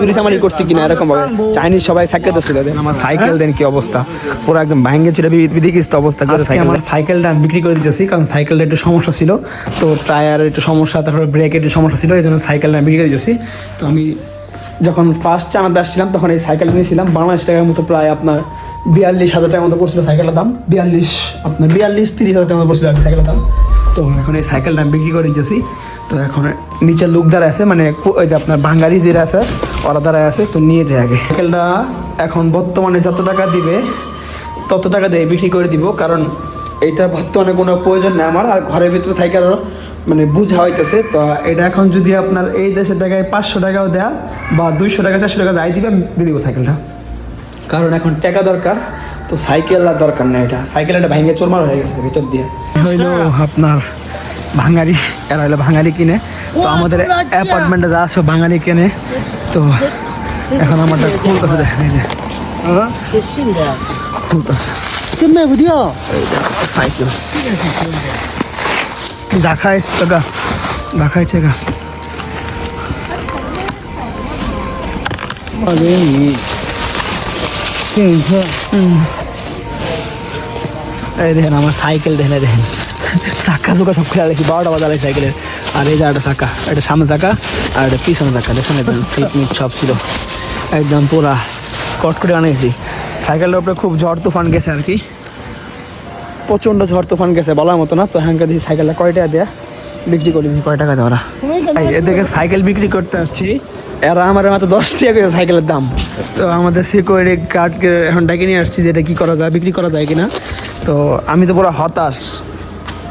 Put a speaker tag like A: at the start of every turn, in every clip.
A: চুরি করছি কিনা এরকম ভাবে। চাইনিজ সবাই সাইকেল তো ছিল দেন আমার সাইকেল দেন কি অবস্থা? পুরো একদম ভাঙ্গে ছিল বিধিকিস্ত অবস্থা করে আমার সাইকেলটা আমি বিক্রি করে দিতেছি কারণ সাইকেলটা একটু সমস্যা ছিল। তো টায়ার একটু সমস্যা তারপরে ব্রেক একটু সমস্যা ছিল এই জন্য সাইকেলটা আমি বিক্রি করে দিতেছি। তো আমি যখন ফার্স্ট চানাতে আসছিলাম তখন এই সাইকেল নিয়েছিলাম। বাংলাদেশ টাকার মতো প্রায় আপনার বিয়াল্লিশ হাজার টাকার মতো পড়ছিল সাইকেলের দাম। বিয়াল্লিশ আপনার বিয়াল্লিশ তিরিশ হাজার টাকার মতো পড়ছিল সাইকেলের দাম। তো এখন এই সাইকেলটা আমি বিক্রি করে দিতেছি। তো এখন নিচে লোক দ্বারা আছে মানে ওই যে আপনার বাঙালি যারা আছে ওরা দ্বারা আছে তো নিয়ে যায় আগে। সাইকেলটা এখন বর্তমানে যত টাকা দিবে তত টাকা দিয়ে বিক্রি করে দিব কারণ এটা বর্তমানে কোনো প্রয়োজন নেই আমার আর ঘরের ভিতরে থাকে আরও মানে বুঝা হইতেছে তো এটা এখন যদি আপনার এই দেশের টাকায় পাঁচশো টাকাও দেয়া বা দুইশো টাকা চারশো টাকা যাই দিবে আমি দিয়ে দিব সাইকেলটা। কারণ এখন টাকা দরকার তো সাইকেল আর দরকার নেই এটা। সাইকেল একটা ভাঙে চোরমার হয়ে গেছে ভিতর দিয়ে। হইল আপনার ভাঙালি এরা হলো ভাঙারি কিনে। তো আমাদের অ্যাপার্টমেন্টে যা সব ভাঙারি কিনে। তো এখন আমাদের ফুল কাছে দেখেন এই যে।
B: হ্যাঁ?
A: সাইকেল। দেখায় টাকা দেখায় টাকা এই দেখেন আমার সাইকেল দেখেন দেখেন। চাকা, চোকা সব খেলা বারোটা বাজার এই সাইকেলের। আর এই যে একটা চাকা একটা সামনে চাকা, আর একটা পিছনে চাকা, দেখেন একদম সিট মিট সব ছিল। একদম পুরা কট করে আনিয়েছি। সাইকেলটার উপরে খুব ঝড় তুফান গেছে আর কি। প্রচণ্ড ঝড় তুফান গেছে বলার মতো না, তো হ্যাঙ্কা দিয়েছি সাইকেলটা। কয় টাকা দেয়া? বিক্রি করে দিয়েছি, কয় টাকা দেওয়া? ওরা এদিকে সাইকেল বিক্রি করতে আসছি। এরা আমার মাত্র দশ টাকা করে সাইকেলের দাম। তো আমাদের সিকিউরিটি গার্ডকে এখন ডেকে নিয়ে আসছি যে এটা কী করা যায়, বিক্রি করা যায় কিনা। তো আমি তো পুরো হতাশ।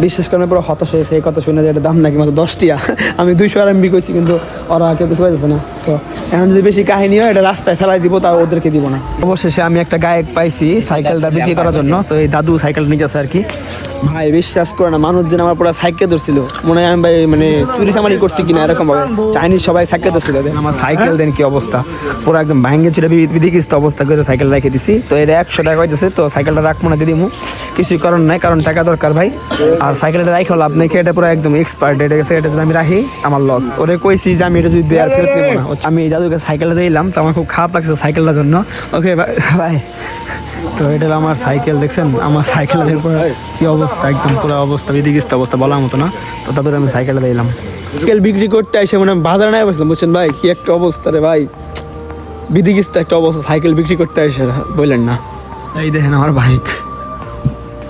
A: বিশেষ করে পুরো হতাশ হয়েছে এই কথা শুনে যে এটা দাম নাকি মাত্র দশ টিয়া আমি দুইশো আর এমবি করছি কিন্তু ওরা কেউ কিছু পাইতেছে না। তো এখন যদি বেশি কাহিনী হয়, এটা রাস্তায় ফেলাই দিব তাও ওদেরকে দিব না। অবশেষে আমি একটা গায়ক পাইছি সাইকেলটা বিক্রি করার জন্য, তো এই দাদু সাইকেল যাচ্ছে আর কি। ভাই, বিশ্বাস করে না মানুষজন আমার পুরো সাইকেল ধরছিল। মনে হয় আমি ভাই মানে চুরি চামারি করছি কিনা, এরকম ভাবে। চাইনিজ সবাই সাইকেল ধরছিল আমার সাইকেল দেন কি অবস্থা? পুরো একদম ভাঙ্গে ছিল বিধিকিস্ত অবস্থা করে সাইকেল রেখে দিছি। তো এটা একশো টাকা হইতেছে, তো সাইকেলটা রাখব না দিদিমু কিছুই করার নাই, কারণ টাকা দরকার ভাই। আর সাইকেলটা রাখো লাভ নেই এটা পুরো একদম এক্সপার্ট এটা গেছে এটা যদি আমি রাখি আমার লস ওরে কইছি যে আমি এটা যদি দেওয়ার ফেরত নেব না। আমি এই দাদুকে সাইকেলটা দিলাম তো আমার খুব খারাপ লাগছে সাইকেলটার জন্য। ওকে ভাই তো এটা হলো আমার সাইকেল দেখছেন? আমার সাইকেলের উপর কি অবস্থা একদম পুরো অবস্থা বিধিকিস্ত অবস্থা বলার মতো না। তো তাদের আমি সাইকেলটা দিলাম। সাইকেল বিক্রি করতে এসে মানে বাজারে নাই বসলাম। বুঝছেন ভাই কি একটা অবস্থা রে ভাই। বিধিকিস্ত একটা অবস্থা সাইকেল বিক্রি করতে এসে বললেন না। এই দেখেন আমার বাইক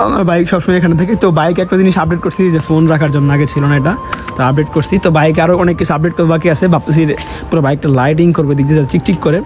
A: আমার বাইক সবসময় এখানে থাকে। তো বাইক একটা জিনিস আপডেট করছি যে ফোন রাখার জন্য আগে ছিল না এটা। তো আপডেট করছি। তো বাইকে আরও অনেক কিছু আপডেট বাকি আছে। ভাবতেছি পুরো বাইকটা লাইটিং করবে, দিক দিয়ে চিকচিক করে।